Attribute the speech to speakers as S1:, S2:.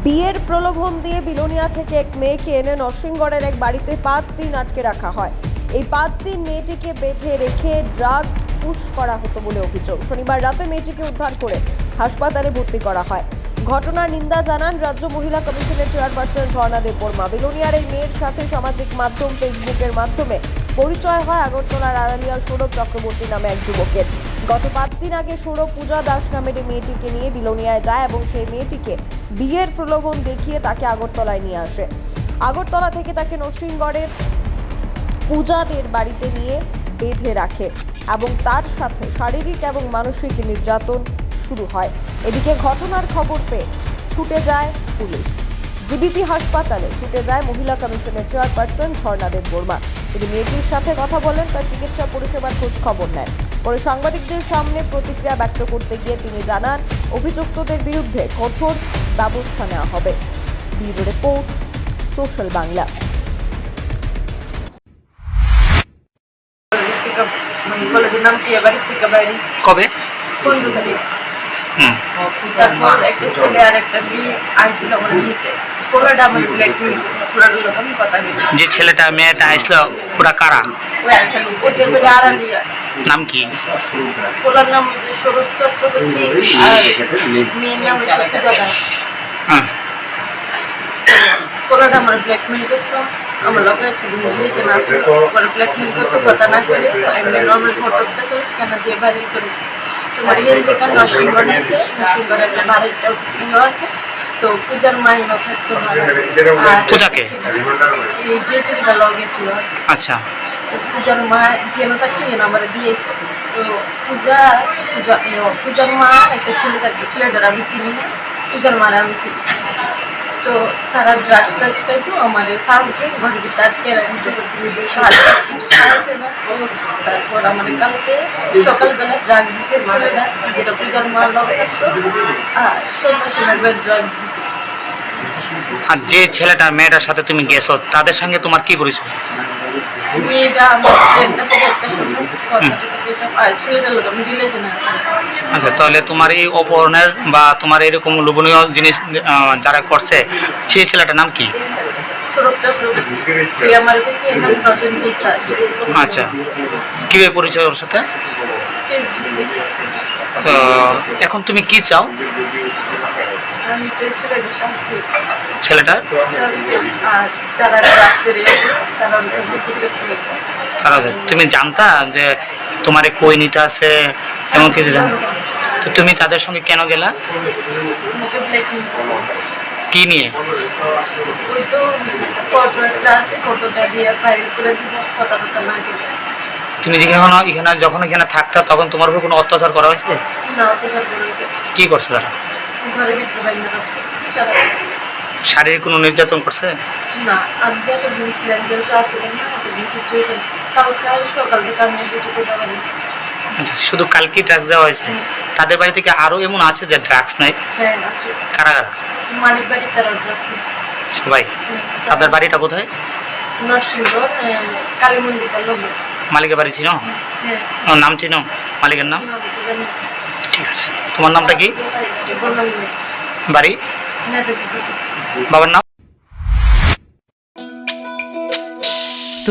S1: বিয়ের প্রলোভন দিয়ে বিলোনিয়া থেকে এক মেয়েকে এনে নরসিংগড়ের এক বাড়িতে পাঁচ দিন আটকে রাখা হয়। এই পাঁচ দিন মেয়েটিকে বেঁধে রেখে ড্রাগস পুশ করা হতো বলে অভিযোগ। শনিবার রাতে মেয়েটিকে উদ্ধার করে হাসপাতালে ভর্তি করা হয়। ঘটনার নিন্দা জানান রাজ্য মহিলা কমিশনের চেয়ারপারসন ঝর্ণা দেববর্মা। বিলোনিয়ার এই মেয়ের সাথে সামাজিক মাধ্যম, ফেসবুকের মাধ্যমে পরিচয় হয় আগরতলার আড়ালিয়ার সৌরভ চক্রবর্তী নামে এক যুবকের। গত পাঁচ দিন আগে সৌরভ পূজা দাস নামের এই মেয়েটিকে নিয়ে বিলোনিয়ায় যায় এবং সেই মেয়েটিকে বিয়ের প্রলোভন দেখিয়ে তাকে আগরতলায় নিয়ে আসে। আগরতলা থেকে তাকে নরসিংগড়ের পূজাদের বাড়িতে নিয়ে বেঁধে রাখে এবং তার সাথে শারীরিক এবং মানসিক নির্যাতন শুরু হয়। এদিকে ঘটনার খবর পেয়ে ছুটে যায় পুলিশ। জিবিপি হাসপাতালে ছুটে যায় মহিলা কমিশনের চেয়ারপারসন ঝর্ণা দেব বর্মা। তিনি মেয়েটির সাথে কথা বলেন তার চিকিৎসা পরিষেবার খোঁজ খবর নেন। পরে সাংবাদিকদের সামনে প্রতিক্রিয়া ব্যক্ত করতে গিয়ে তিনি জানান অভিযুক্তদের বিরুদ্ধে কঠোর ব্যবস্থা নেওয়া হবে। Bureau report social Bangla.
S2: কলেজের নাম থেকে বাইরেছি
S3: কবে?
S2: পনেরো তারিখ। তারপর একটা ছেলে আর একটা মেয়ে আইছিল আমার নিতে পোলাটা আমার ব্ল্যাকমেল পোলার লোক আমি কথা বলি।
S3: যে ছেলেটা মেয়েটা আসলো ওরা কারা?
S2: ওদের বাড়ি আড়ালিয়া
S3: নাম কি?
S2: পোলার নাম হচ্ছে সৌরভ চক্রবর্তী আর মেয়ের নাম হচ্ছে পূজা দাস।
S3: হুম
S2: পোলাটা আমার ব্ল্যাকমেল করতো। আমার লোকের একটা রিলেশন আসলো পরে ব্ল্যাকমেল করতো কথা না বলে এমনি নর্মাল সব স্ক্যানার দিয়ে ভাইরাল করে তোমার ইয়ে থেকে নরসিংগড় নিয়েছে নরসিংগড়ে একটা বাড়িটা ইয়ে আছে। তো পূজার মাইনও থাকতো ভালো
S3: পূজাকে?
S2: এই যে ছেলেটা লগে ছিল।
S3: আচ্ছা।
S2: পূজার মা যেন থাকতো যেন আমার দিয়েছে। তো পূজা পূজা পূজার মা একটা ছেলে থাকতো ছেলেটার আমি চিনি না। পূজার মারা আমি চিনি। তো তারা ড্রাগস টাগস খাইতো আমার পাঁচ দিন ঘরের ভিতরে আটকে রাখছে কিছু না। তারপর আমার কালকে সকালবেলা ড্রাগ দিছে ছেলেটা যেটা পূজার মা লগ থাকতো আর সন্ধ্যা সময় ড্রাগস দিছে।
S3: আর যে ছেলেটা মেয়েটার সাথে তুমি গেছো তাদের সঙ্গে তোমার কি পরিচয়?
S2: মেয়েটা আমার সাথে একটা কথা ছেলেটার
S3: আচ্ছা তাহলে তোমার এই অপহরণের বা তোমার এরকম লোভনীয় জিনিস যারা করছে সেই ছেলেটার নাম কি? আচ্ছা। কীভাবে পরিচয় ওর সাথে? তো এখন তুমি কি চাও?
S2: আমি চাই ছেলেটা শাস্তি
S3: ছেলেটা?
S2: শাস্তি আর যারা ড্রাগসের তারা ওইখানে সুযোগ পেয়ে
S3: তারা তুমি জানতা যে তোমার কই নিতে আছে এমন কিছু জান? তো তুমি তাদের সঙ্গে কেন গেলা? কি নিয়ে? তুমি যেখানে এখানে যখন এখানে থাকতা তখন তোমার উপর কোনো অত্যাচার করা হয়েছে? কি করছে তারা? শারীরিক কোনো নির্যাতন করছে?
S2: না আমি যত গেছে আসলে না কিছু
S3: আচ্ছা শুধু কালকে ড্রাগস দেওয়া হয়েছে? তাদের বাড়ি থেকে আরও এমন আছে যে ড্রাগস নাই?
S2: হ্যাঁ
S3: কারা কারা?
S2: মালিক বাড়ি তারা ড্রাগস নেই।
S3: সবাই? তাদের বাড়িটা কোথায়?
S2: কালী মন্দিরটা
S3: মালিকের বাড়ি চিনো?
S2: হ্যাঁ।
S3: নাম চিনো? মালিকের নাম? ঠিক আছে। তোমার নামটা কি?
S2: বাড়ি।
S3: বাবার নাম?